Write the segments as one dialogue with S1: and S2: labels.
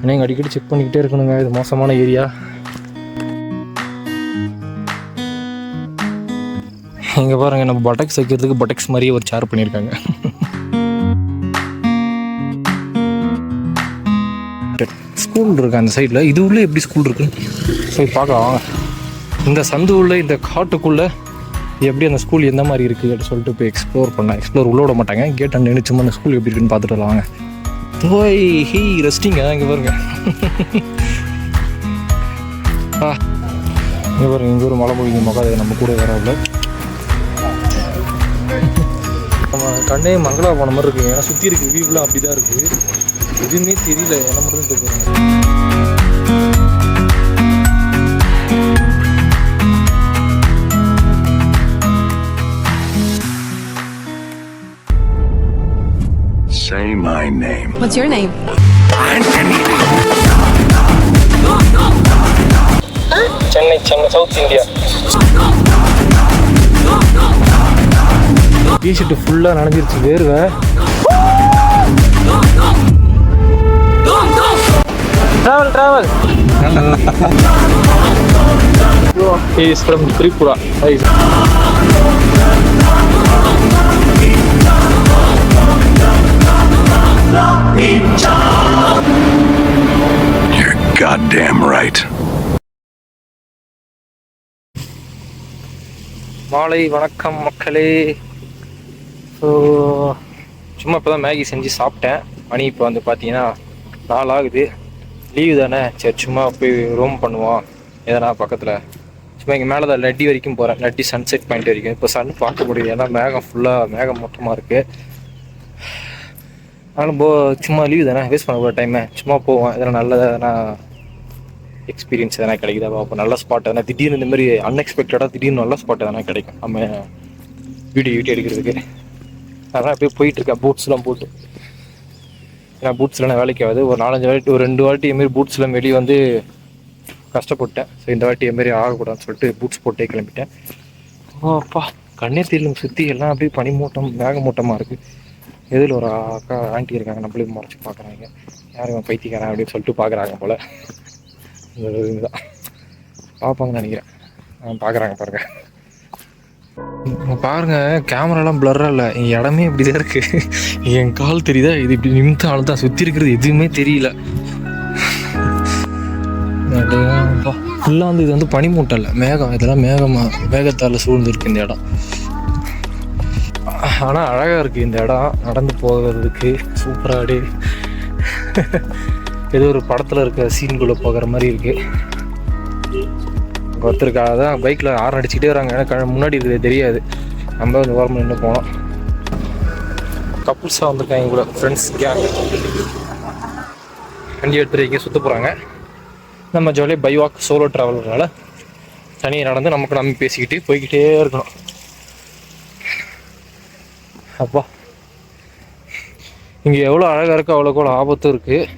S1: ஏன்னா இங்கே அடிக்கடி செக் பண்ணிக்கிட்டே இருக்கணுங்க. இது மோசமான ஏரியா. இங்கே பாருங்க நம்ம பட்டக்ஸ் வைக்கிறதுக்கு பட்டக்ஸ் மாதிரியே ஒரு சேர் பண்ணியிருக்காங்க. ஸ்கூல் இருக்கு அந்த சைடில் இது உள்ளே எப்படி ஸ்கூல் இருக்கு? சரி பார்க்கலாம் வாங்க. இந்த சந்து உள்ள இந்த காட்டுக்குள்ள எப்படி அந்த ஸ்கூல் எந்த மாதிரி இருக்குது அப்படின்னு சொல்லிட்டு போய் எக்ஸ்ப்ளோர் பண்ணேன் எக்ஸ்ப்ளோர் உள்ள விட மாட்டாங்க. கேட் அண்ட் நினைச்சுமா அந்த ஸ்கூல் எப்படி இருக்குன்னு பார்த்துட்டு வாங்க. வாங்க ஹீ ரெஸ்டிங்கா இங்கே பாருங்க. ஆ இங்கே பாருங்க இங்கே ஒரு மலை பொழிஞ்சு மகாதேவ நம்ம கூட வராவில் நம்ம கண்ணே மங்களா போன மாதிரி இருக்கு. ஏன்னா சுற்றி இருக்கு வியூலாம் அப்படி தான் இருக்குது எதுவுமே தெரியல என்ன மட்டும் தெரியும்
S2: Say my name.
S3: What's your name?
S1: Chennai Chennai south India T shirt ஃபுல்லாக நனைஞ்சிருச்சு வேர்வை. Travel travel is from Tripura
S2: You're goddamn right.
S1: மாலை வணக்கம் மக்களே. ஸோ சும்மா இப்போ தான் மேகி செஞ்சு சாப்பிட்டேன். மணி இப்போ வந்து பார்த்தீங்கன்னா நாள் ஆகுது லீவு தானே? சரி சும்மா போய் ரூம் பண்ணுவோம். எதனா பக்கத்தில். சும்மா இங்கே மேலே தான் லட்டி வரைக்கும் போகிறேன் லட்டி சன்செட் பாயிண்ட் வரைக்கும். இப்போ சன் பார்க்க முடியுது ஏன்னா மேகம் ஃபுல்லாக மேகம் மொத்தமாக இருக்குது அதனால போ சும்மா லீவு தானே? வேஸ்ட் பண்ண போகிற டைமை சும்மா போவேன் எதனா நல்லதாக எதனா எக்ஸ்பீரியன்ஸ் எதனா கிடைக்குதா? அப்போ நல்ல ஸ்பாட் எதனா திடீர்னு இந்த மாதிரி அன்எக்ஸ்பெக்டடாக திடீர்னு நல்ல ஸ்பாட் எதனா கிடைக்கும். நம்ம வீடியோ வீடியோ எடுக்கிறதுக்கு. அதெல்லாம் அப்படியே போயிட்டுருக்கேன் பூட்ஸ்லாம் போட்டு. ஏன்னா பூட்ஸ்லாம் வேலைக்கு ஆகுது. ஒரு நாலஞ்சு வாட்டி ஒரு ரெண்டு வாட்டி இதுமாரி பூட்ஸ்லாம் வெளியே வந்து கஷ்டப்பட்டேன். ஸோ இந்த வாட்டி இதுமாரி ஆகக்கூடாதுன்னு சொல்லிட்டு பூட்ஸ் போட்டே கிளம்பிட்டேன். ஓ அப்பா. கண்ணே தெரியல சுற்றி எல்லாம் அப்படியே பனிமூட்டம் மேகமூட்டமாக இருக்குது எதில் ஒரு அக்கா ஆண்டி இருக்காங்க நம்மளுக்கு முறைச்சி பார்க்குறாங்க. யார் இவன் பைத்தியக்காரன் அப்படின்னு சொல்லிட்டு பார்க்குறாங்க போல். இந்த இதுதான். பார்ப்பாங்கன்னு நினைக்கிறேன். ஆ, பார்க்குறாங்க பாருங்கள் பாருங்கள் பாருங்க கேமராலாம் பிளர்ரா இல்லை. என் இடமே இப்படி தான் இருக்குது என் கால் தெரியுதா? இது இப்படி நிமித்தாலும் தான் சுற்றி இருக்கிறது எதுவுமே தெரியல. ஃபுல்லாக வந்து இது வந்து பனிமூட்டம் இல்லை மேகம் இதெல்லாம் மேகமா மேகத்தால் சூழ்ந்துருக்கு இந்த இடம். ஆனால் அழகாக இருக்குது இந்த இடம். நடந்து போகிறதுக்கு சூப்பராக ஏதோ ஒரு படத்தில் இருக்க சீன்குள்ளே போகிற மாதிரி இருக்குது ஒருத்தருக்காக தான் பைக்கில் ஆரன் அடிச்சுக்கிட்டே வராங்க. ஏன்னா க- முன்னாடி இருக்கிறது தெரியாது. நம்ம வந்து ஓரமாக நின்று போனோம். கப்புள்ஸாக வந்திருக்காங்க கூட. ஃப்ரெண்ட்ஸ் கேங் வண்டி எடுத்துகிட்டு இங்கே சுற்ற போகிறாங்க நம்ம ஜாலியாக பை வாக் சோலோ ட்ராவல்னால தனியாக நடந்து நமக்கு நம்ம பேசிக்கிட்டு போய்கிட்டே இருக்கணும். அப்பா. இங்கே எவ்வளோ அழகாக இருக்கோ அவ்வளோக்கு அவ்வளோ ஆபத்தும் இருக்குது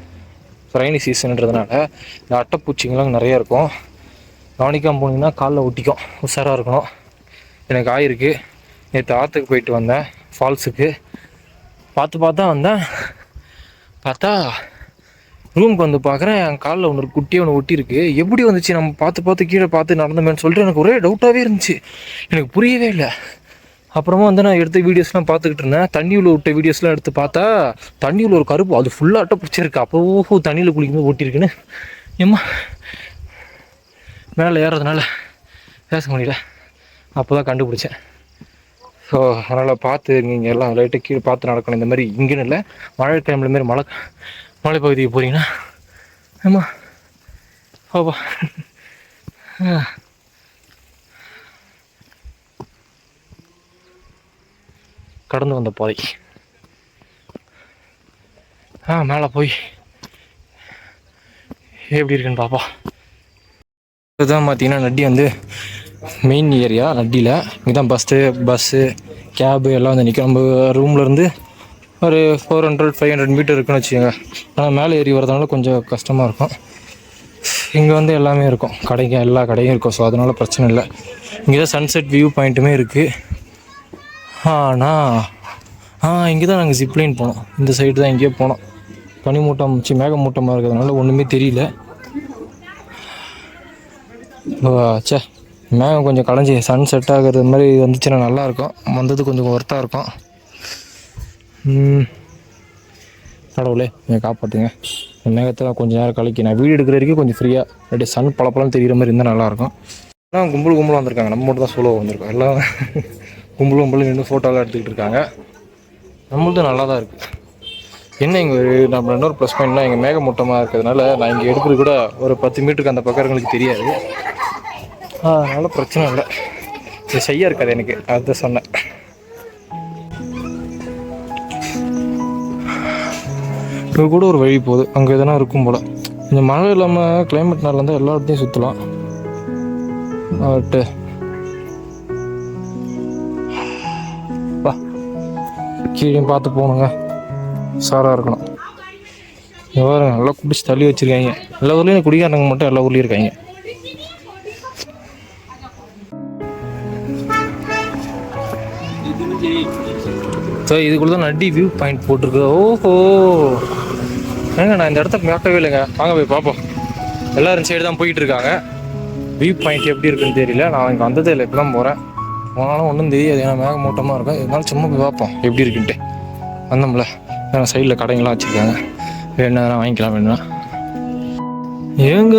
S1: ரெய்னி சீசன்ன்றதுனால இந்த அட்டைப்பூச்சிங்கெலாம் நிறையா இருக்கும். கவனிக்காமல் போனீங்கன்னா காலில் ஒட்டிக்கும். உஷாராக இருக்கணும். எனக்கு ஆயிருக்கு நேற்று ஆற்றுக்கு போயிட்டு வந்தேன் ஃபால்ஸுக்கு. பார்த்து பார்த்தா வந்தேன். பார்த்தா ரூமுக்கு வந்து பார்க்குறேன் என் காலில் ஒன்று குட்டியே ஒன்று ஒட்டியிருக்கு. எப்படி வந்துச்சு? நம்ம பார்த்து பார்த்து கீழே பார்த்து நடந்தோமேன்னு சொல்லிட்டு எனக்கு ஒரே டவுட்டாகவே இருந்துச்சு. எனக்கு புரியவே இல்லை. அப்புறமா வந்து நான் எடுத்த வீடியோஸ்லாம் பார்த்துக்கிட்டு இருந்தேன். தண்ணியில் விட்ட வீடியோஸ்லாம் எடுத்து பார்த்தா தண்ணியில் ஒரு கருப்பு அது ஃபுல்லாக அட்டை பிடிச்சிருக்கு. அப்போ ஓஹோ தண்ணியில் குளிக்கும்போது ஒட்டியிருக்குன்னு ஏம்மா? மேலே ஏறதுனால பேச முடியல. அப்போ தான் கண்டுபிடிச்சேன். ஸோ அதனால் பார்த்து நீங்கள் எல்லாம் லைட்டாக கீழே பார்த்து நடக்கணும். இந்த மாதிரி இங்கேன்னு இல்லை. மழை டைமில் மாரி மலை மலைப்பகுதிக்கு போகிறீங்கன்னா ஏம்மா? ஓப்பா கடந்து வந்த பாதை. ஆ மேலே போய். எப்படி இருக்குன்னு பாப்பா. இதுதான் பார்த்தீங்கன்னா நட்டி வந்து மெயின் ஏரியா நட்டியில். இங்கே தான் பஸ்ஸு பஸ்ஸு கேபு எல்லாம் வந்து நிற்கும் நம்ம ரூம்லேருந்து ஒரு four hundred five hundred metre இருக்குன்னு வச்சுக்கோங்க. ஆனால் மேலே ஏறி வரதுனால கொஞ்சம் கஷ்டமாக இருக்கும். இங்கே வந்து எல்லாமே இருக்கும். கடைங்க எல்லா கடையும் இருக்கும். ஸோ அதனால் பிரச்சனை இல்லை. இங்கே தான் சன்செட் வியூ பாயிண்ட்டுமே இருக்குது ஆனால் ஆ இங்கே தான் நாங்கள் ஜிப்லைன் போனோம். இந்த சைடு தான் எங்கேயோ போனோம். பனிமூட்டம் சி மேகமூட்டமாக இருக்கிறதுனால ஒன்றுமே தெரியல. சே ச்சே. மேகம் கொஞ்சம் களைஞ்சி சன் செட் ஆகிறது மாதிரி வந்துச்சுன்னா நல்லாயிருக்கும். வந்தது கொஞ்சம் ஒர்த்தாக இருக்கும். கடவுளே என்னை காப்பாற்றுங்க மேகத்தில் மேகத்தை கொஞ்சம் நேரம் கழிக்க நான் வீடு எடுக்கிற வரைக்கும் கொஞ்சம் ஃப்ரீயாக அப்படியே சன் பழப்பழம் தெரிகிற மாதிரி இருந்தால் நல்லாயிருக்கும். எல்லாம் கும்பல் கும்பலாக வந்திருக்காங்க. நம்ம மட்டும் தான் சோலோ வந்திருக்கோம். எல்லாம் கும்பல் கும்பலும் நின்று ஃபோட்டோலாம் எடுத்துக்கிட்டு இருக்காங்க. நம்மளது நல்லா தான் இருக்குது என்ன இங்கே நம்ம இன்னொரு ப்ளஸ் பாயிண்ட்னா இங்கே மேகமூட்டமாக இருக்கிறதுனால நான் இங்கே எடுக்கிறது கூட ஒரு பத்து மீட்டருக்கு அந்த பக்கம் எங்களுக்கு தெரியாது. அதனால் பிரச்சனை இல்லை. இது செய்ய இருக்காது எனக்கு. அதுதான் சொன்னேன். இப்போ கூட ஒரு வழி போகுது. அங்கே எதனா இருக்கும் போல். இந்த மழை இல்லாமல் கிளைமேட் நல்லா இருந்தால் எல்லா இடத்தையும் சுற்றலாம் பட்டு கீழேயும் பார்த்து போகணுங்க. சாராக இருக்கணும். இங்க பாருங்க நல்லா குடிச்சு தள்ளி வச்சுருக்காங்க. எல்லா ஊர்லேயும் குடிக்காரங்க மட்டும் எல்லா ஊர்லேயும் இருக்காங்க. ஸோ இதுக்குள்ள தான் நட்டி வியூ பாயிண்ட் போட்டிருக்கு. ஓஹோ. ஏங்க நான் இந்த இடத்த பார்க்கவே இல்லைங்க. வாங்க போய் பார்ப்போம். எல்லாரும் சைடு தான் போயிட்டு இருக்காங்க. வியூ பாயிண்ட் எப்படி இருக்குன்னு தெரியல. நான் இங்கே வந்ததே இல்லை இப்போ தான் போகிறேன் போனாலும் ஒன்றும் தெரியாது. ஏன்னா மேகமூட்டமாக இருக்கும். இருந்தாலும் சும்மா போய் பார்ப்போம். எப்படி இருக்குன்ட்டு. வந்தோம்ல. ஏன்னா சைடில் கடைங்களாம் வச்சுருக்காங்க. வேணா வாங்கிக்கலாம் வேணும்னா. ஏங்க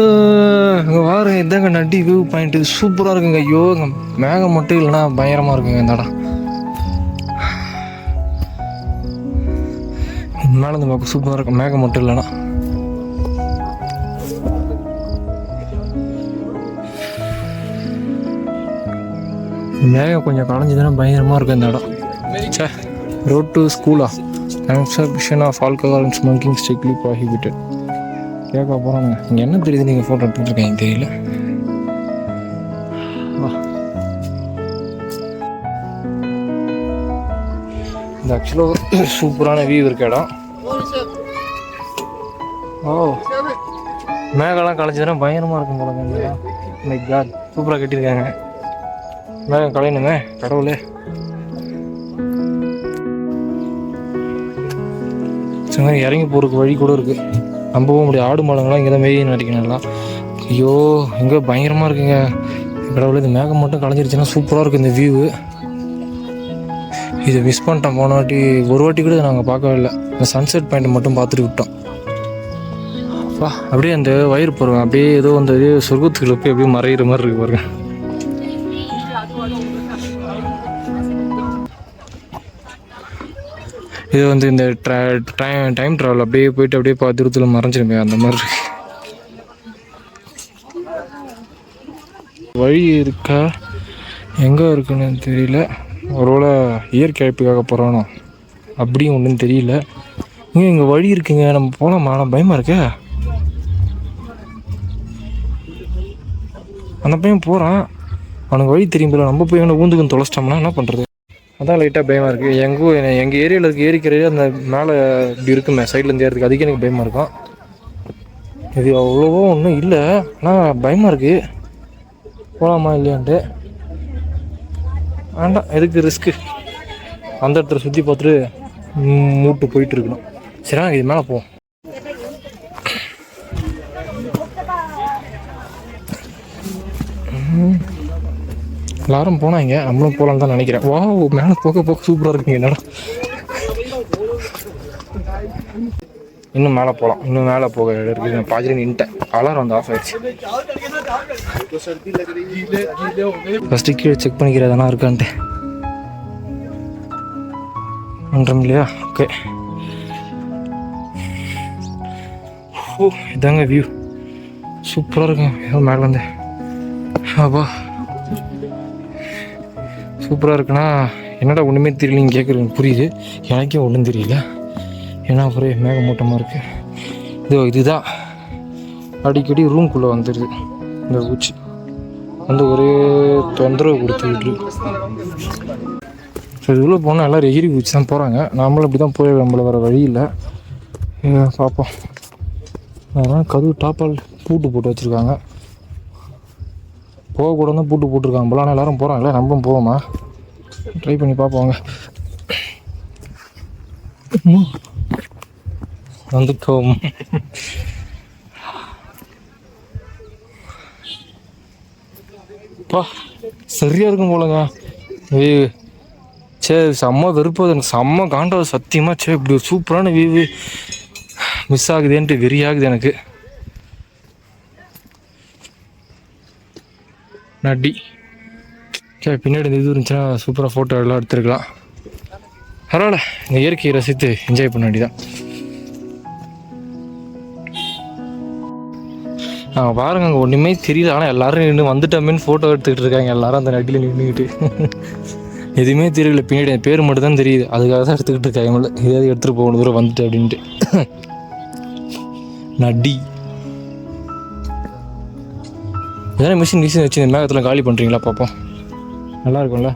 S1: இங்கே இதாங்க நட்டி வியூ பாயிண்ட் சூப்பராக இருக்குங்க. ஐயோ மேகம் மட்டும் இல்லைன்னா பயங்கரமாக இருக்குங்க. இந்த இடம் மேலே இந்த பக்கம் சூப்பராக இருக்கும். மேகம் மட்டும் இல்லைன்னா. மேகம் கொஞ்சம் களைஞ்சதுன்னா பயங்கரமாக இருக்கும் இந்த இடம். சே ரோட் டு ஸ்கூலா consumption of alcohol and smoking strictly prohibited கேட்க போகிறாங்க இங்கே என்ன தெரியுது நீங்கள் ஃபோட்டோ எடுத்துகிட்டு தெரியல. இந்த ஆக்சுவலாக ஒரு சூப்பரான வியூ இருக்க இடம். ஓ. மேகம்லாம் களைஞ்சதுன்னா பயங்கரமாக இருக்கும் போல இந்த இடம். மை காட் சூப்பராக கட்டியிருக்காங்க. மேகம் கலையணுமே கடவுளே. சரி இறங்கி போகிறதுக்கு வழி கூட இருக்குது நம்பவும் போக முடியாது ஆடு மாடுங்களாம் இங்கே தான் மேய் நடிக்கணும் ஐயோ எங்கே பயங்கரமாக இருக்குங்க. கடவுளே இந்த மேகம் மட்டும் கலைஞ்சிருச்சுன்னா சூப்பராக இருக்குது இந்த வியூ இதை மிஸ் பண்ணிட்டோம். போன வாட்டி ஒரு வாட்டி கூட நாங்கள் பார்க்கவே இல்லை. இந்த சன்செட் பாயிண்ட் மட்டும் பார்த்துட்டு விட்டோம். வா அப்படியே அந்த வயிறு போகிறோம் அப்படியே ஏதோ அந்த இது சொர்க்கத்துக்குள்ள போய் அப்படியே மறையிற மாதிரி இருக்கு பாருங்க. இது வந்து இந்த டைம் டைம் ட்ராவல் அப்படியே போயிட்டு அப்படியே பார்த்து தூரத்தில் மறைஞ்சிருமே அந்த மாதிரி இருக்கு. வழி இருக்கா? எங்கே இருக்குன்னு தெரியல. ஒருவேளை இயற்கை அழைப்புக்காக போகிறானோ அப்படியும் ஒன்றும் தெரியல. இங்கே இங்கே வழி இருக்குங்க. நம்ம போகலாமா ஆனால் பயமாக இருக்கே. அந்த பையன் போகிறான் அவனுக்கு வழி தெரியும் போல. நம்ம போய் அவனை ஊந்துக்குன்னு தொலைச்சிட்டோம்னா என்ன பண்ணுறது அதான் லைட்டாக பயமாக இருக்குது எங்கள் எங்கள் ஏரியாவில் இருக்க ஏரிக்கிற அந்த மேலே இப்படி இருக்குமே சைட்லேருந்து ஏறதுக்கு அதுக்கு எனக்கு பயமாக இருக்கும். இது அவ்வளோவோ ஒன்றும் இல்லை. ஆனால் பயமாக இருக்குது போகலாமா இல்லையான்ட்டு. வேண்டாம் எதுக்கு ரிஸ்க்கு அந்த இடத்துல சுற்றி பார்த்துட்டு மூட்டு போயிட்டு இருக்கணும். சரி இது மேலே போவோம். ம். எல்லாரும் போனாங்க. நம்மளும் போகலான்னு தான் நினைக்கிறேன். வா மேலே போக போக சூப்பராக இருக்குங்க என்னடா. இன்னும் மேலே போகலாம் இன்னும் மேலே போக இடம் இருக்குது. நான் பாதிரி நின்ட்டேன் அலாரம் வந்து ஆஃப் ஆயிடுச்சு. ஃபஸ்ட்டு கீழே செக் பண்ணிக்கிறதெல்லாம் இருக்கான்ட்டு. பண்ணுறோம் இல்லையா? ஓகே ஓ இதாங்க வியூ சூப்பராக இருக்கும் ஏதோ வந்து அப்பா. சூப்பராக இருக்குன்னா என்னடா ஒன்றுமே தெரியலன்னு கேட்குறேன் புரியுது. எனக்கே ஒன்றும் தெரியல. ஏன்னா ஒரே மேகமூட்டமாக இருக்குது இதோ இதுதான். அடிக்கடி ரூம்குள்ளே வந்துடுது இந்த பூச்சி. வந்து ஒரே தொந்தரவு கொடுத்துக்கிட்டு ஸோ சரி உள்ளே போனால் எல்லோரும் எகிரி பூச்சி தான் போகிறாங்க நாமளும் இப்படி தான் போய் நம்மள வர வழி இல்லை. பார்ப்போம் அதனால் கதவு டாப்பால் பூட்டு போட்டு வச்சுருக்காங்க. போகக்கூடாது பூட்டு போட்டிருக்காங்க போல. ஆனால் எல்லாரும் போகிறாங்களே நம்மளும் போவோமா? ட்ரை பண்ணி பார்ப்போங்க வந்துட்டோம். பா சரியாக இருக்கும் போலங்க. வீவு சரி செம்ம வெறுப்பது எனக்கு செம்ம காண்டாவது சத்தியமாக சே இப்படி சூப்பரான வியூ மிஸ் ஆகுதேன்ட்டு வெறியாகுது எனக்கு. நடி. சரி பின்னாடி இந்த இது இருந்துச்சுன்னா சூப்பராக ஃபோட்டோ எல்லாம் எடுத்துருக்கலாம். பரவாயில்ல இந்த இயற்கையை ரசித்து என்ஜாய் பண்ண வேண்டியதான் நாங்கள் பாருங்க அங்கே ஒன்றுமே தெரியல. ஆனால் எல்லோரும் நின்று வந்துட்டோமேனு ஃபோட்டோ எடுத்துக்கிட்டு இருக்காங்க. எல்லாரும் அந்த நடியில் நின்றுக்கிட்டு எதுவுமே தெரியல. பின்னாடி என் பேர் மட்டும் தான் தெரியுது. அதுக்காக தான் எடுத்துக்கிட்டு இருக்காங்க. இவங்கள. எதாவது எடுத்துகிட்டு போகணும். தூரம் வந்துட்டு அப்படின்ட்டு. நடி. எதனா மிஷின் மிஷின் வச்சு இந்த மேகத்தில் காலி பண்ணுறீங்களா பார்ப்போம் நல்லா இருக்கும்ல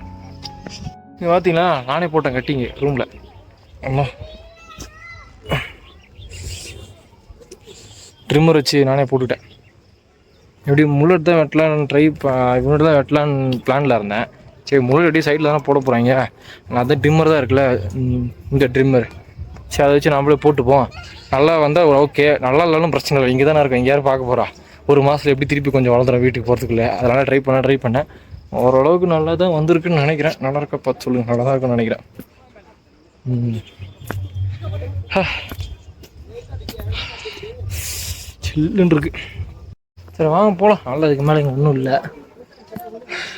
S1: இங்கே பார்த்தீங்களா நானே போட்டேன் கட்டிங்க ரூமில் அம்மா. ட்ரிம்மர் வச்சு நானே போட்டுட்டேன் எப்படி முள்ளட் தான் வெட்டலான்னு ட்ரை இவனோட தான் வெட்டலான்னு பிளானில் இருந்தேன். சரி முள்ளட் எப்படி சைடில் தானே போட போகிறாங்க நான் அதான் ட்ரிம்மர் தான் இருக்குல்ல இந்த ட்ரிம்மர் சரி அதை வச்சு நம்மளே போட்டுப்போம். நல்லா வந்தால் ஓகே நல்லா இல்லைன்னு பிரச்சனை இல்லை. இங்கே தானே இருக்கும் இங்கே யாரும் பார்க்க போகிறா ஒரு மாதத்தில் எப்படி திருப்பி கொஞ்சம் வளர்ந்துடும் வீட்டுக்கு போகிறதுக்குள்ள அதனால் ட்ரை பண்ண ட்ரை பண்ணேன். ஓரளவுக்கு நல்லா தான் வந்திருக்குன்னு நினைக்கிறேன். நல்லா இருக்கா பார்த்து சொல்லுங்கள் நல்லா தான் இருக்குன்னு நினைக்கிறேன் ஹா. சில்லுன்னு இருக்கு. சரி வாங்க போகலாம் நல்லா இதுக்கு மேலே இங்கே ஒன்றும் இல்லை.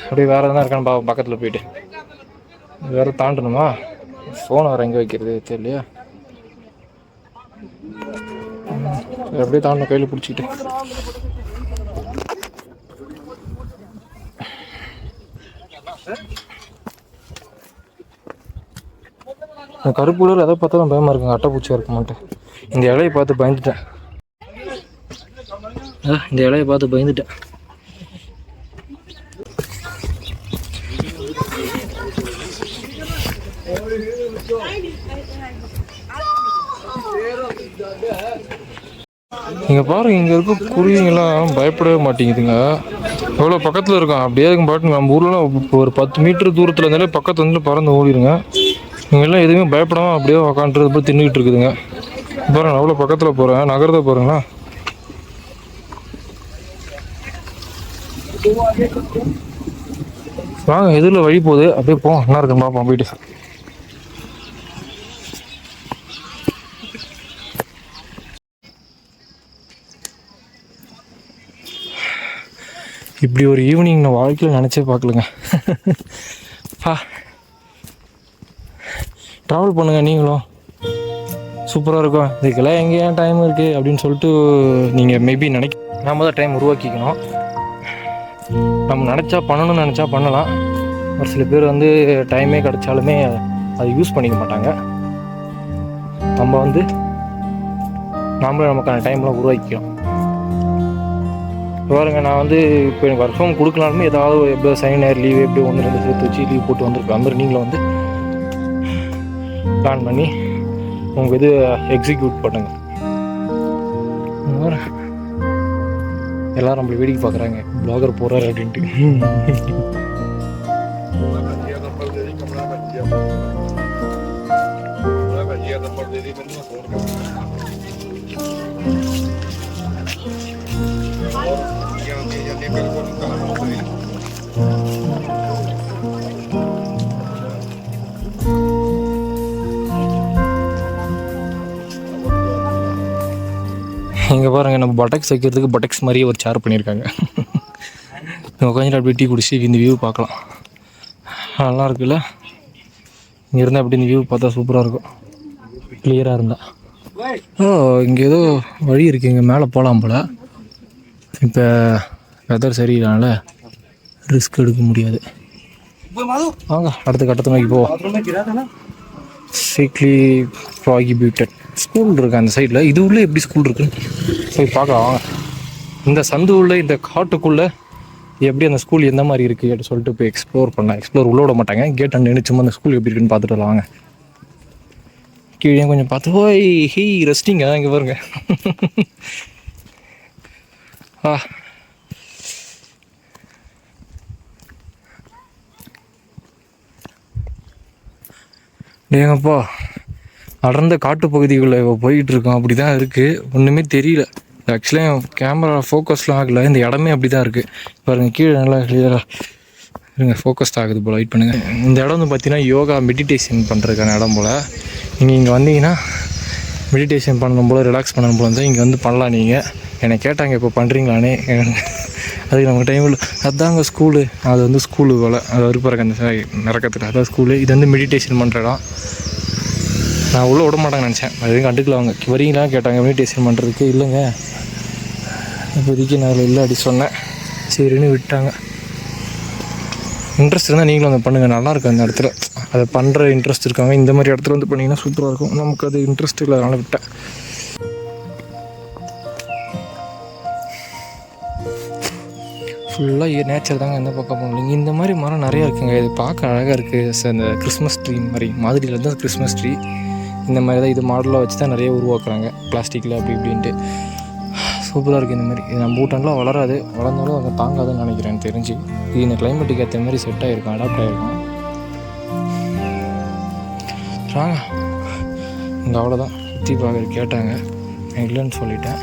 S1: அப்படியே வேறு எதுனா இருக்கான்னு பா பக்கத்தில் போயிட்டு. வேறு தாண்டணுமா? ஃபோனை வேறு எங்கே வைக்கிறது? தெரியலையா? அப்படியே தாண்டணும் கையில் பிடிச்சிக்கிட்டு. இந்த கருப்பு கலர் எதை பார்த்தாலும் பயமாக இருக்குங்க அட்டைப்பூச்சியாக இருக்க மாட்டேன். இந்த இலையை பார்த்து பயந்துட்டேன். இந்த இலையை பார்த்து பயந்துட்டேன். இங்கே பாருங்க இங்கே இருக்க குருவிங்கெல்லாம் பயப்படவே மாட்டேங்குதுங்க. எவ்வளோ பக்கத்தில் இருக்கான்? அப்படியே இருக்கும் பாட்டு நம்ம ஊர்லலாம் ஒரு பத்து மீட்டர் தூரத்தில் இருந்தாலே பக்கத்தில் வந்து பறந்து ஓடிடுங்க எல்லாம் எதுவுமே பயப்படாமல் அப்படியே உக்காண்ட்டு போய் தின்னுக்கிட்டு இருக்குதுங்க. பாருங்க அவ்வளோ பக்கத்தில் போகிறேன் நகரத்தை பாருங்களா வாங்க எதிரில் வழி போகுது. அப்படியே போவோம். நல்லா இருக்குன்னு பார்ப்போம் போயிட்டு. இப்படி ஒரு ஈவினிங் நான் வாழ்க்கையில் நினச்சே பார்க்கலங்க. பா. ட்ராவல் பண்ணுங்கள் நீங்களும். சூப்பராக இருக்கும். இதுக்கெல்லாம் எங்கேயா டைம் இருக்குது அப்படின்னு சொல்லிட்டு நீங்கள் மேபி நினைக்க நம்ம தான் டைம் உருவாக்கிக்கணும். நம்ம நினச்சா பண்ணணும்னு நினச்சா பண்ணலாம். ஒரு சில பேர் வந்து டைமே கிடைச்சாலுமே அதை யூஸ் பண்ணிக்க மாட்டாங்க. நம்ம வந்து நாமளே நமக்கான டைம்லாம் உருவாக்கிக்கிறோம். பாருங்க நான் வந்து இப்போ எனக்கு ஒர்க் ஃப்ரம் கொடுக்கலாலுமே ஏதாவது எப்படியோ சைன் ஏர் லீவ் எப்படி ஒன்று ரெண்டு சேர்த்து வச்சு லீவ் போட்டு வந்திருப்பேன் அந்த நீங்களும் வந்து பிளான் பண்ணி உங்கள் இது எக்ஸிக்யூட் பண்ணுங்க. இங்க எல்லாரும் நம்மளை வேடிக்கை பார்க்குறாங்க. பிளாகர் போகிறாரு அப்படின்ட்டு. இங்கே பாருங்க நம்ம பட்டக்ஸ் வைக்கிறதுக்கு பட்டக்ஸ் மாதிரியே ஒரு சேர் பண்ணியிருக்காங்க. உட்காந்துட்டு அப்படியே டீ குடிச்சு இந்த வியூ பார்க்கலாம். நல்லா இருக்குல்ல? இங்கே இருந்தால் அப்படி இந்த வியூ பார்த்தா சூப்பராக இருக்கும். கிளியராக இருந்தால் ஓ இங்கே ஏதோ வழி இருக்குது இங்கே மேலே போகலாம் போல். இப்போ வெதர் சரியில்லைனால ரிஸ்க் எடுக்க முடியாது. வாங்க அடுத்த கட்டத்தை நோக்கி போவோம் சீக்லி ப்ராகிபியூட்டட் ஸ்கூல் இருக்கு அந்த சைடில் இது உள்ளே எப்படி ஸ்கூல் இருக்குன்னு போய் பார்க்கலாம் வாங்க. இந்த சந்து உள்ள இந்த காட்டுக்குள்ளே எப்படி அந்த ஸ்கூல் எந்த மாதிரி இருக்குது அப்படின்னு சொல்லிட்டு போய் எக்ஸ்ப்ளோர் பண்ணலாம். எக்ஸ்ப்ளோர் உள்ள விட மாட்டாங்க. கேட் அண்ட் நின்று சும்மா அந்த ஸ்கூல் எப்படி இருக்குன்னு பார்த்துட்டு வாங்க. கீழே கொஞ்சம் பார்த்து ஓய் ஹீ ரெஸ்டிங்க இங்கே பாருங்க. ஆ. ஏங்கப்பா அடர்ந்த காட்டு பகுதிக்குள்ளே இப்போ போயிட்டு இருக்கோம் அப்படி தான் இருக்குது ஒன்றுமே தெரியல. ஆக்சுவலாக கேமரா ஃபோக்கஸ்லாம் ஆகலை. இந்த இடமே அப்படி தான் இருக்குது பாருங்கள் கீழே நல்லா கிளியராக இருங்க. ஃபோக்கஸ்ட் ஆகுது போல். வெயிட் பண்ணுங்கள் இந்த இடம் வந்து பார்த்தீங்கன்னா யோகா மெடிடேஷன் பண்ணுறதுக்கான இடம் போல். நீங்கள் இங்கே வந்தீங்கன்னா மெடிடேஷன் பண்ணணும் போல் ரிலாக்ஸ் பண்ணணும் போல இருந்தால் இங்கே வந்து பண்ணலாம் நீங்கள் என்னை கேட்டாங்க இப்போ பண்ணுறீங்களானே அதுக்கு நமக்கு டைம் இல்லை. அதுதாங்க ஸ்கூலு அது வந்து ஸ்கூலு போல். அது வறுப்பறக்க அந்த நடக்கிறதுக்கு. அதான் ஸ்கூலு இது வந்து மெடிடேஷன் பண்ணுற இடம். நான் உள்ளே விட மாட்டாங்க நினச்சேன். அது எதுவும் கண்டுக்கல அவங்க. வரீங்களா கேட்டாங்க. மெடிடேஷன் பண்ணுறதுக்கு இல்லைங்க. இப்போதைக்கு நான் அதில் இல்லை அப்படி சொன்னேன். சரின்னு விட்டாங்க. இன்ட்ரெஸ்ட் இருந்தால் நீங்களும் வந்து பண்ணுங்கள் நல்லாயிருக்கும் அந்த இடத்துல. அதை பண்ணுற இன்ட்ரெஸ்ட் இருக்காங்க. இந்த மாதிரி இடத்துல வந்து பண்ணிங்கன்னா சூப்பராக இருக்கும். நமக்கு அது இன்ட்ரெஸ்ட் இல்லை அதனால் விட்டேன். ஃபுல்லாக நேச்சர் தாங்க எந்த பக்கம் போகணும் இந்த மாதிரி மரம் நிறையா இருக்குங்க. இது பார்க்க அழகாக இருக்குது இந்த கிறிஸ்மஸ் ட்ரீ மாதிரி மாதிரியில் தான் கிறிஸ்மஸ் ட்ரீ இந்த மாதிரி தான் இது மாடலாக வச்சு தான் நிறைய உருவாக்குறாங்க. பிளாஸ்டிக்கில் அப்படி இப்படின்ட்டு. சூப்பராக இருக்குது இந்த மாதிரி. இது நம்ம பூட்டன்லாம் வளராது. வளர்ந்தாலும் அங்கே தாங்காதுன்னு நினைக்கிறேன். தெரிஞ்சு. இது இந்த கிளைமேட்டுக்கு ஏற்ற மாதிரி செட் ஆகிருக்கும் அடாப்ட் ஆகிருக்கும் வாங்க. இங்கே அவ்வளோதான் சுற்றி பார்க்க கேட்டாங்க. நான் இல்லைன்னு சொல்லிட்டேன்.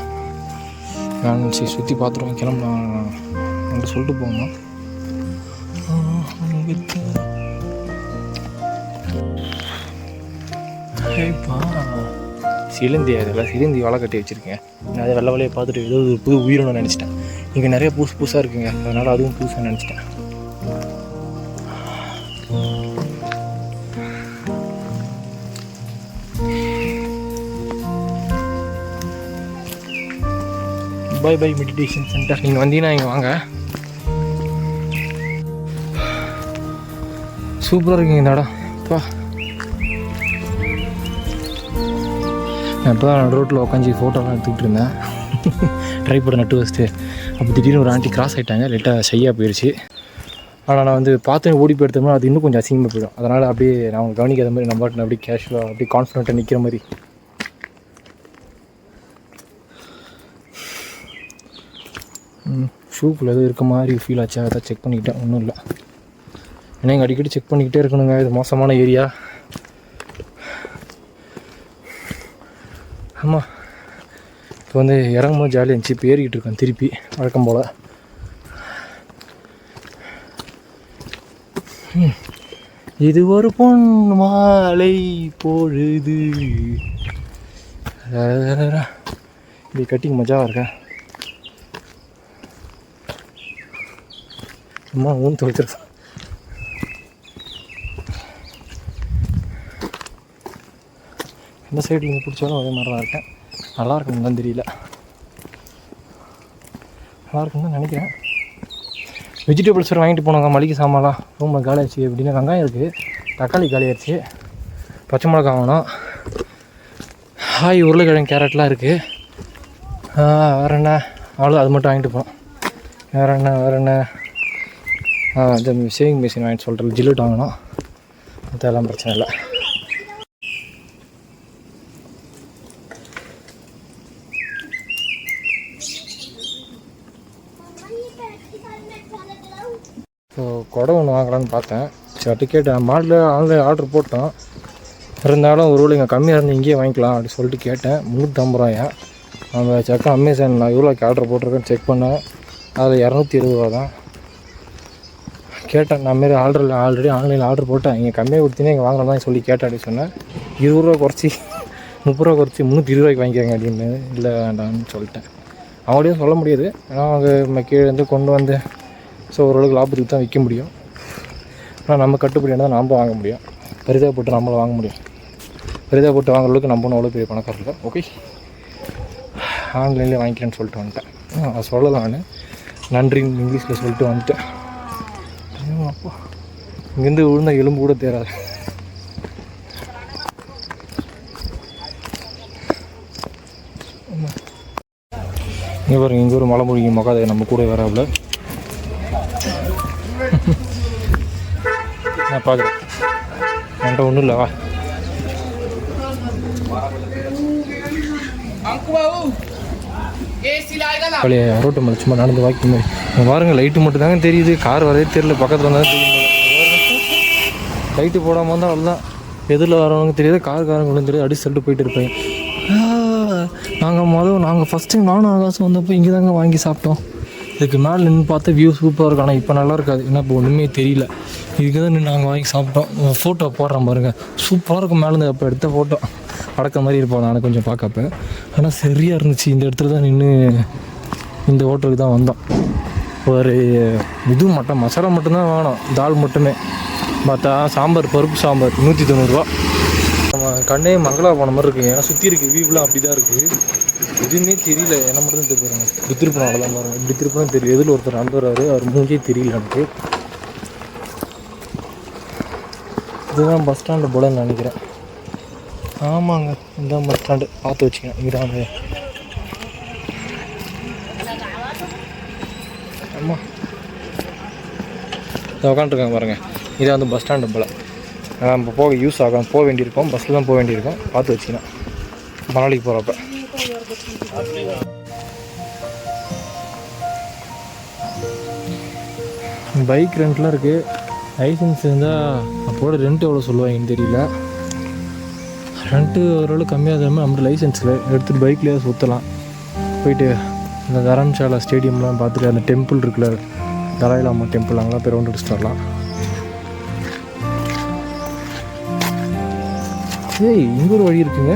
S1: நான் சரி சுற்றி பார்த்துருவோம் கிளம்பலாம். என்று சொல்லிட்டு ஏய்ப்பா சிலந்தி அதில் சிலந்தி வலை கட்டி வச்சுருக்கேன். நான் அதை வெள்ளை வலையை பார்த்துட்டு ஏதோ ஒரு புது உயிரினம் நினச்சிட்டேன். இங்கே நிறைய புதுசு புதுசாக இருக்குங்க. அதனால் அதுவும் புதுசாக நினச்சிட்டேன். பை பை மெடிடேஷன் சென்டர் நீங்கள் வந்தீங்கன்னா இங்கே வாங்க. சூப்பராக இருக்குங்க இந்த இடம் இப்போ நான் இப்போ தான் ரோட்டில் உட்காந்து ஃபோட்டோலாம் எடுத்துக்கிட்டு இருந்தேன். ட்ரை பண்ண நட்டு வச்சுட்டு அப்போ திடீர்னு ஒரு ஆண்டி கிராஸ் ஆகிட்டாங்க லைட்டாக ஷையாக போயிடுச்சு ஆனால் நான் வந்து பார்த்து ஓடி போயிடுத்தோம்னா அது இன்னும் கொஞ்சம் அசிங்கமாக போயிடும். அதனால் அப்படியே நான் அவங்க கவனிக்காத மாதிரி நம்ம பாட்டு அப்படியே கேஷுவலாக அப்படியே கான்ஃபிடண்ட்டாக நிற்கிற மாதிரி. ஷூக்குள்ள எதுவும் இருக்க மாதிரி ஃபீல் ஆச்சு அதை செக் பண்ணிக்கிட்டேன். ஒன்றும் இல்லை. ஏன்னா இங்கே அடிக்கடி செக் பண்ணிக்கிட்டே இருக்கணுங்க. இது மோசமான ஏரியா ஆமாம் இப்போ வந்து இறங்கும்போது ஜாலியாக இருந்துச்சு. இப்போ ஏறிக்கிட்டு இருக்கேன் திருப்பி. வழக்கம் போல். இது ஒரு பொன் மாலை பொழுது. இப்படி கட்டிங் மஜாவாக இருக்கேன். அம்மா ஊன் துவைக்கிறது எந்த சைடு நீங்கள் பிடிச்சாலும் அதே மாதிரி தான் இருக்கேன். நல்லா இருக்குன்னு தான் தெரியல. நல்லா இருக்குன்னு தான் நினைக்கிறேன். வெஜிடபிள்ஸ் ஒரு வாங்கிட்டு போனாங்க மளிகை சாமான்லாம் ரொம்ப காலி ஆச்சு. எப்படின்னா வெங்காயம் இருக்குது தக்காளி காலி ஆயிடுச்சு. பச்சை மிளகா வாங்கணும். ஹாய் உருளைக்கிழங்கு கேரட்லாம் இருக்குது வேறு என்ன? அவ்வளோ அது மட்டும் வாங்கிட்டு போனோம் வேறு என்ன? வேறு என்ன? இந்த சேவிங் மிஷின் வாங்கிட்டு சொல்கிறேன் ஜில்லுட் வாங்கணும். அதெல்லாம் பிரச்சனை இல்லை ஸோ குடம் பார்த்தேன். சரி டிக்கெட் மாடலில் ஆன்லைன் ஆர்டர் போட்டோம். இருந்தாலும் ஒரு இங்கே கம்மியாக இருந்து இங்கேயே வாங்கிக்கலாம் அப்படின்னு சொல்லிட்டு கேட்டேன். முந்நூற்றம்பது ரூபாயா? நம்ம செக்கம் அமேசான் நான் எவ்வளோக்கு ஆர்டர் போட்டிருக்கேன்னு செக் பண்ணேன். அதில் இரநூத்தி இருபது ரூபா தான் கேட்டேன் நான் மாரி ஆர்டர் ஆல்ரெடி ஆன்லைனில் ஆர்டர் போட்டேன். இங்கே கம்மியாக கொடுத்தீங்கன்னா இங்கே வாங்கலாம் தான் சொல்லி கேட்டேன் அப்படின்னு சொன்னேன். இருபது ரூபா குறைச்சி முப்பது ரூபா குறைச்சி முந்நூற்றி இருபது ரூபாய்க்கு வாங்கிக்கிறேங்க அப்படின்னு இல்லை வேண்டாம்னு சொல்லிட்டேன். அவங்களையும் சொல்ல முடியாது. ஏன்னா அவங்க நம்ம கீழே இருந்து கொண்டு வந்து ஸோ ஓரளவுக்கு லாபத்துக்கு தான் விற்க முடியும். ஆனால் நம்ம கட்டுப்படியான தான் நாம் வாங்க முடியும். பெரிதாக போட்டு நம்மளும் வாங்க முடியும். பெரிதாக போட்டு வாங்குற அளவுக்கு நம்ம அவ்வளோ பெரிய பணக்காரர் இல்லை. ஓகே ஆன்லைன்லேயே வாங்கிக்கிறேன்னு சொல்லிட்டு வந்துட்டேன். நான் அதை நன்றின்னு இங்கிலீஷில் சொல்லிட்டு வந்துட்டேன். அப்பா. இங்கேருந்து விழுந்த எலும்பு கூட தேராது இங்கே பாருங்க இங்கே ஒரு மலை முடிங்க மொக்காதே நம்ம கூட வராப்புல பார்க்குறேன். என்கிட்ட ஒன்றும் இல்லை வா. பழைய ரோட்டு மேலே சும்மா நடந்து வாக்கிங் மாதிரி பாருங்க லைட்டு மட்டும் தாங்க தெரியுது. கார் வரவே தெரியல பக்கத்தில் வந்தால் தெரியும் லைட்டு போடாமல் இருந்தால் அவ்வளோதான் எதிரில் வரவங்க தெரியாது கார் காரங்களும் தெரியாது. அடி சொல்லிட்டு போயிட்டு இருப்பேன். நாங்கள் மொதல் நாங்கள் ஃபஸ்ட் டைம் நானும் ஆகாசம் வந்தப்போ இங்கே தாங்க வாங்கி சாப்பிட்டோம். இதுக்கு மேலே நின்று பார்த்தா வியூ சூப்பராக இருக்கும் ஆனால் இப்போ நல்லா இருக்காது. ஏன்னா இப்போ ஒன்றுமே தெரியல. இதுக்கு தான் நின்று நாங்கள் வாங்கி சாப்பிட்டோம். ஃபோட்டோ போடுறேன் பாருங்கள் சூப்பராக இருக்கும். மேலேருந்து அப்போ எடுத்த ஃபோட்டோ அடக்க மாதிரி இருப்போம். நான் கொஞ்சம் பார்க்கப்ப ஆனால் சரியாக இருந்துச்சு. இந்த இடத்துல தான் நின்று இந்த ஹோட்டலுக்கு தான் வந்தோம். ஒரு இது மட்டும் மசாலா மட்டும்தான் வேணும் தால் மட்டுமே. பார்த்தா சாம்பார் பருப்பு சாம்பார் நூற்றி தொண்ணூறுரூவா நம்ம கண்ணே மங்களா போன மாதிரி இருக்குது ஏன்னா சுற்றி இருக்குது வியூலாம் அப்படி தான் இருக்குது எதுவுமே தெரியல. என்ன மட்டும் தான் தெரியுங்க இப்படி திருப்பணம் அவ்வளோதான் பாருங்க. இப்படி திருப்பணம் தெரியும். எதில் ஒருத்தர் நடந்துறாரு அவர் மூஞ்சே தெரியல எனக்கு இதுதான் பஸ் ஸ்டாண்டு போல நினைக்கிறேன். ஆமாங்க இதுதான் பஸ் ஸ்டாண்டு பார்த்து வச்சுக்கேன் இதான் ஆமாம் இதை உட்காந்துருக்காங்க பாருங்க. இதான் வந்து பஸ் ஸ்டாண்டு போல். நம்ம போக யூஸ் ஆகும் போக வேண்டியிருக்கோம். பஸ்ஸில் தான் போக வேண்டியிருக்கோம். பார்த்து வச்சுக்கணும் மணாலிக்கு போகிறப்ப பைக் ரெண்ட்லாம் இருக்குது லைசன்ஸ் இருந்தால் அப்போட ரெண்ட் எவ்வளோ சொல்லுவாங்கன்னு தெரியல. ரெண்ட்டு ஓரளவு கம்மியாக இருந்தாலும் நம்மளுக்கு லைசன்ஸில் எடுத்துகிட்டு பைக்லேயே சுற்றலாம் போயிட்டு இந்த தரம்சாலா ஸ்டேடியம்லாம் பார்த்துட்டு அந்த டெம்பிள் இருக்குல்ல தலாயிலாமா டெம்பிள் அங்கெல்லாம் போய் ரவுண்ட் அடிச்சுட்டு வரலாம். ஏய் இங்கே ஒரு வழி இருக்குங்க.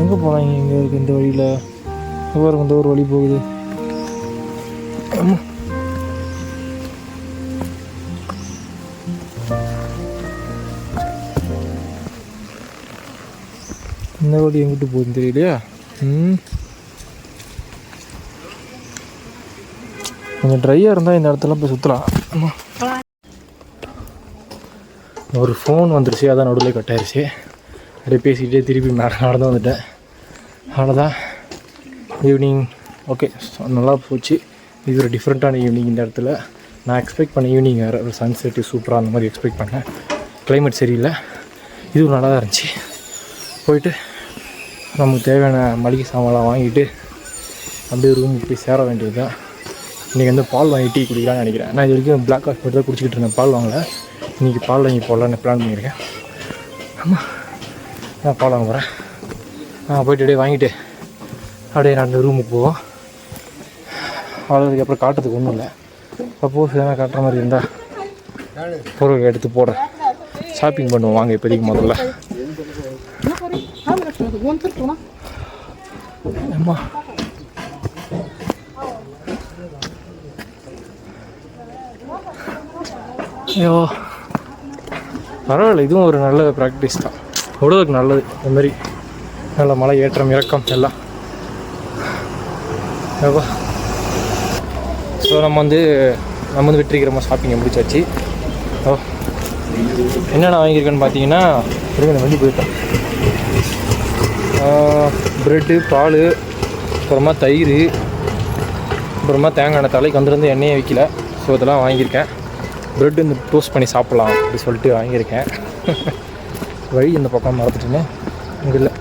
S1: எங்கே போகிறாங்க இங்கே? இருக்குது இந்த வழியில். பாருங்க இந்த ஒரு வழி போகுது. இந்த வழி எங்கிட்டு போகுதுன்னு தெரியலையா? ம். கொஞ்சம் ட்ரையாக இருந்தால் இந்த இடத்துல போய் சுற்றலாம் ஆமாம் ஒரு ஃபோன் வந்துருச்சு அதான் நடுவில் கட் ஆயிடுச்சு அப்படியே பேசிக்கிட்டே திருப்பி மேலே நடந்து வந்துட்டேன். அவ்வளோதான் ஈவினிங் ஓகே நல்லா போச்சு. இது ஒரு டிஃப்ரெண்ட்டான ஈவினிங் இந்த இடத்துல. நான் எக்ஸ்பெக்ட் பண்ண ஈவினிங் வேறு. ஒரு சன்செட்டு சூப்பராக அந்த மாதிரி எக்ஸ்பெக்ட் பண்ணேன். கிளைமேட் சரியில்லை. இதுவும் நல்லா தான் இருந்துச்சு. போயிட்டு நமக்கு தேவையான மளிகை சாமான்லாம் வாங்கிட்டு அப்படியே ரூமுக்கு போய் சேர வேண்டியது தான் இன்றைக்கி வந்து பால் வாங்கி டீ குடிக்கலாம்னு நினைக்கிறேன். நான் இது வரைக்கும் பிளாக் காஃபி மட்டும் தான் குடிச்சிக்கிட்டு இருந்தேன். பால் வாங்கலை. இன்றைக்கி பால் வாங்கி போடலான்னு பிளான் பண்ணியிருக்கேன். ஆமாம் நான் பால் வாங்க போகிறேன் நான் போயிட்டு அப்படியே வாங்கிட்டு அப்படியே நான் ரூமுக்கு போவோம். அவ்வளோதுக்கு அப்புறம் காட்டுறதுக்கு ஒன்றும் இல்லை. சப்போஸ் எதனா காட்டுற மாதிரி இருந்தால் பொருள் எடுத்து போடுறேன். ஷாப்பிங் பண்ணுவோம். வாங்க இப்போதைக்கு முதல்ல. அம்மா. ஐயோ. பரவாயில்ல இதுவும் ஒரு நல்ல ப்ராக்டிஸ் தான். உடலுக்கு நல்லது இந்த மாதிரி. நல்ல மலை ஏற்றம் இறக்கம் எல்லாம். ஏப்பா ஸோ நம்ம வந்து நம்ம வந்து வெற்றிகரமாக ஷாப்பிங்கை முடிச்சாச்சு. ஓ. என்னென்ன வாங்கியிருக்கேன்னு பார்த்தீங்கன்னா வண்டி போயிட்டேன் ப்ரெட்டு பால் அப்புறமா தயிர் அப்புறமா தேங்காய் எண்ணெய் தலைக்கு வந்துருந்து எண்ணெயே வைக்கல. ஸோ இதெல்லாம் வாங்கியிருக்கேன். ப்ரெட் இந்த டோஸ்ட் பண்ணி சாப்பிட்லாம் அப்படி சொல்லிட்டு வாங்கியிருக்கேன். வழி இந்த பக்கம் மறந்துட்டுன்னு இங்கே இல்லை.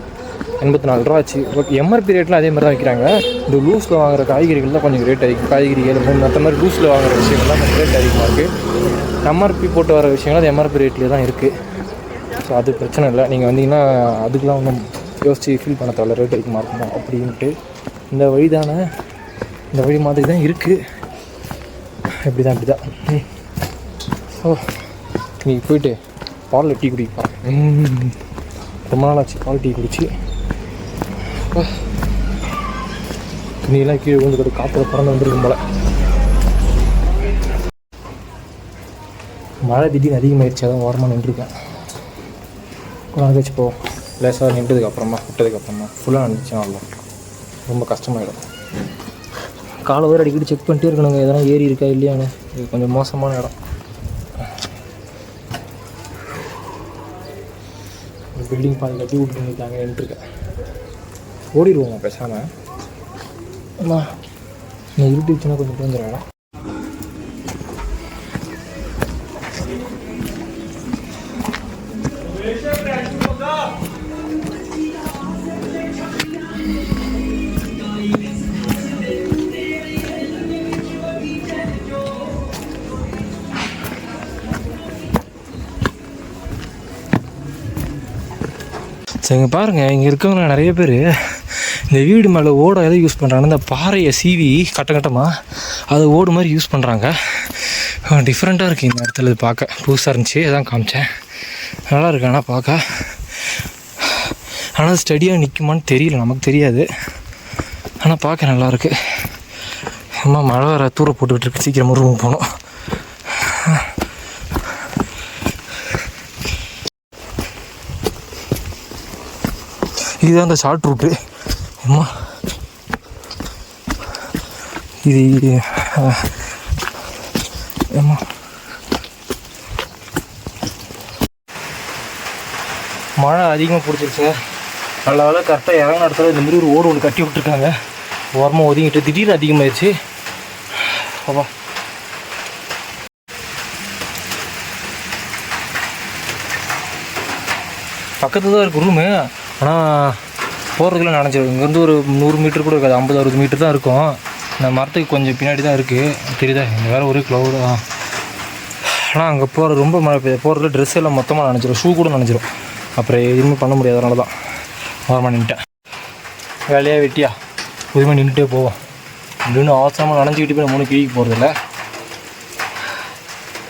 S1: எண்பத்தி நாலு ரூபா ஆச்சு. ஓகே எம்ஆர்பி ரேட்லாம் அதே மாதிரி தான் விற்கிறாங்க இந்த லூஸில் வாங்குற காய்கறிகள் தான் கொஞ்சம் ரேட் அதிகம். காய்கறிகள் மற்ற மாதிரி லூஸில் வாங்குற விஷயங்கள்லாம் கொஞ்சம் ரேட் அதிகமாக இருக்குது எம்ஆர்பி போட்டு வர விஷயங்கள் அது எம்ஆர்பி ரேட்லேயே தான் இருக்குது ஸோ அது பிரச்சனை இல்லை. நீங்கள் வந்தீங்கன்னா அதுக்கெலாம் ஒன்றும் யோசித்து ஃபீல் பண்ண தேவையில்ல. ரேட் அதிகமாக இருக்குமா அப்படின்ட்டு. இந்த வழி தானே இந்த வழி மாதிரி தான் இருக்குது இப்படி தான் இப்படி தான் ஓ நீ போயிட்டு பாலில் டீ குடிப்பா. ரொம்ப நாள் ஆச்சு பால் டீ குடிச்சு. துணியெல்லாம் கீழே விழுந்து கிட்ட காற்றுல பறந்து வந்துருக்கும் போல. மழை திடீர்னு அதிகமாகிடுச்சு அதான் ஓரமாக நின்றுருக்கேன். கொஞ்சம் நாள் கழிச்சு போவோம். லேசாக நின்றதுக்கு அப்புறமா விட்டதுக்கு அப்புறமா ஃபுல்லாக நின்றுச்சுன்னா அவ்வளோ. ரொம்ப கஷ்டமாயிடும். காலை வேறு அடிக்கடி செக் பண்ணிட்டே இருக்கணுங்க. எதனா ஏறி இருக்கா இல்லையான்னு இது கொஞ்சம் மோசமான இடம். பில்டிங் பாதி கட்டி விட்டு நிற்காங்க நின்றுருக்கேன் ஓடிடுவோங்க பேசாமல் அம்மா நீ இருட்டுச்சுன்னா கொஞ்சம் வந்துடும் சரி இங்கே பாருங்கள் இங்கே இருக்கவங்க நிறைய பேர் இந்த வீடு மேலே ஓட எதை யூஸ் பண்ணுறாங்கன்னா இந்த பாறையை சீவி கட்ட கட்டமாக அதை ஓடு மாதிரி யூஸ் பண்ணுறாங்க டிஃப்ரெண்ட்டாக இருக்குது இந்த இடத்துல இது பார்க்க. புதுசாக இருந்துச்சு அதான் காமிச்சேன். நல்லா இருக்கு ஆனால் பார்க்க. ஆனால் ஸ்டடியாக நிற்குமான்னு தெரியல நமக்கு தெரியாது. ஆனால் பார்க்க நல்லா இருக்கு. அம்மா மழை வர தூர போட்டுக்கிட்டு இருக்கு. சீக்கிரமாக ரூம் போகணும். இதுதான் அந்த ஷார்ட் ரூட்டு அம்மா. இது அம்மா. மழை அதிகமாக பிடிச்சிருச்சு நல்ல வேலை கரெக்டாக இறங்கின இடத்துல இந்த மாதிரி ஒரு ஓடு ஒன்று கட்டி விட்டுருக்காங்க. ஓரமாக ஒதுங்கிட்டு திடீர்னு அதிகமாகிடுச்சு அப்பா. பக்கத்தில் தான் இருக்குது ரூமு ஆனால் போகிறதுக்குள்ள நினச்சிடும் இங்கேருந்து ஒரு நூறு மீட்டர் கூட இருக்காது ஐம்பது அறுபது மீட்டர் தான் இருக்கும். இந்த மரத்துக்கு கொஞ்சம் பின்னாடி தான் இருக்குது தெரியுதா? இங்கே வேறு ஒரே க்ளவுடு தான் ஆனால் அங்கே போகிற ரொம்ப மழை பெய்யுது. போகிறதுல ட்ரெஸ் எல்லாம் மொத்தமாக நினச்சிரும் ஷூ கூட நினச்சிரும் அப்புறம் எதுவுமே பண்ண முடியாது அதனால தான். ஓரமாக நின்ட்டேன் வேலையாக வெட்டியா? புதுமையாக நின்றுட்டே போவோம். இன்னும் அவசரமாக நனைஞ்சிக்கிட்டு போய் மூணு கிழிக்கு போகிறதில்ல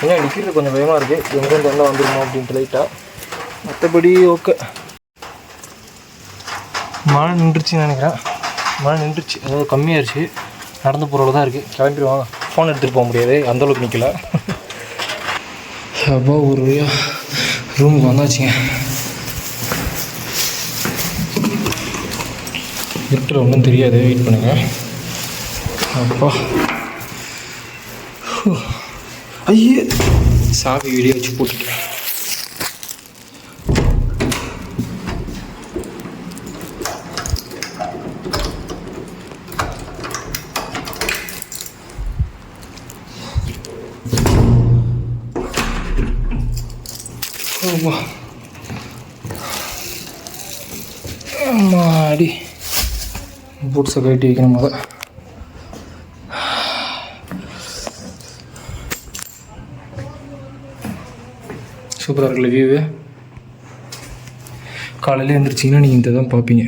S1: ஏன்னா நிற்கிறது கொஞ்சம் பயமாக இருக்குது எங்கேருந்து எல்லாம் வந்துருமோ அப்படின்ட்டு லைட்டாக மற்றபடி ஓகே மழை நின்றுச்சுன்னு நினைக்கிறேன். மழை நின்றுச்சு. அதாவது கம்மியாயிருச்சு. நடந்து போகிறவங்க தான் இருக்குது கிளம்பிடுவாங்க ஃபோன் எடுத்துகிட்டு போக முடியாது. அந்தளவுக்கு நிற்கல அப்பா ஒரு வழியாக ரூமுக்கு வந்தாச்சுங்க. இருட்டில் ஒன்றும் தெரியாது. வெயிட் பண்ணுங்கள் அப்பா. ஐயே. சாவி வெளியே வச்சு போட்டுட்டேன். ஆமா. அம்மாடி. பூட்ஸை கட்டி வைக்கணும் முத சூப்பராக இருக்குல்ல வியூவு காலையில் எழுந்திரிச்சிங்கன்னா நீங்கள் இந்த தான் பார்ப்பீங்க.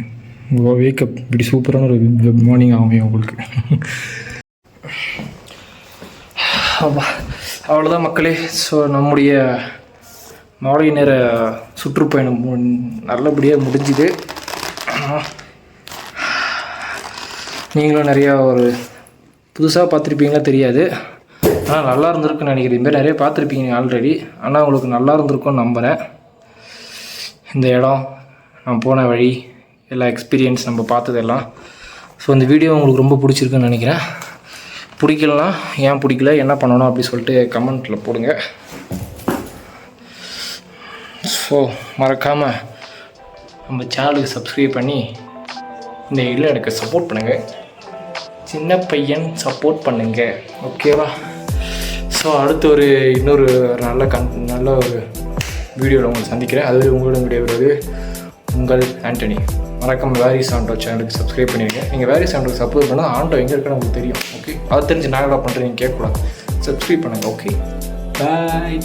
S1: உங்கள் வேக்கப் இப்படி சூப்பரான ஒரு மார்னிங் ஆகும் உங்களுக்கு. ஆமாம் அவ்வளோதான் மக்களே. ஸோ நம்முடைய மாலை நேர சுற்றுப்பயணம் நல்லபடியாக முடிஞ்சுது. நீங்களும் நிறையா ஒரு புதுசாக பார்த்துருப்பீங்களா தெரியாது. ஆனால் நல்லா இருந்திருக்குன்னு நினைக்கிறேன். இதுமாரி நிறைய பார்த்துருப்பீங்க ஆல்ரெடி ஆனால் உங்களுக்கு நல்லா இருந்திருக்கும்னு நம்புகிறேன் இந்த இடம் நான் போன வழி எல்லா எக்ஸ்பீரியன்ஸ் நம்ம பார்த்ததெல்லாம். ஸோ இந்த வீடியோ உங்களுக்கு ரொம்ப பிடிச்சிருக்குன்னு நினைக்கிறேன். பிடிக்கலனா ஏன் பிடிக்கல என்ன பண்ணணும் அப்படி சொல்லிட்டு கமெண்ட்டில் போடுங்க. ஸோ மறக்காமல் நம்ம சேனலுக்கு சப்ஸ்கிரைப் பண்ணி இந்த இதில் எனக்கு சப்போர்ட் பண்ணுங்கள் சின்ன பையன் சப்போர்ட் பண்ணுங்கள் ஓகேவா ஸோ அடுத்து ஒரு இன்னொரு நல்ல கன் நல்ல ஒரு வீடியோவில் உங்களை சந்திக்கிறேன். அது உங்களிடம் விடைபெறுவது உங்கள் ஆண்டனி. மறக்காம வேரிஸ் ஆண்டோ சேனலுக்கு சப்ஸ்கிரைப் பண்ணிடுங்க நீங்கள் வேரிஸ் ஆண்டோக்கு சப்போர்ட் பண்ணால் ஆண்டோ எங்கே இருக்குன்னு உங்களுக்கு தெரியும். ஓகே அது தெரிஞ்சு நாங்களாக பண்ணுறீங்க பண்ணுறேன் நீங்கள் கேட்கக்கூடாது. சப்ஸ்கிரைப் பண்ணுங்கள் ஓகே பாய்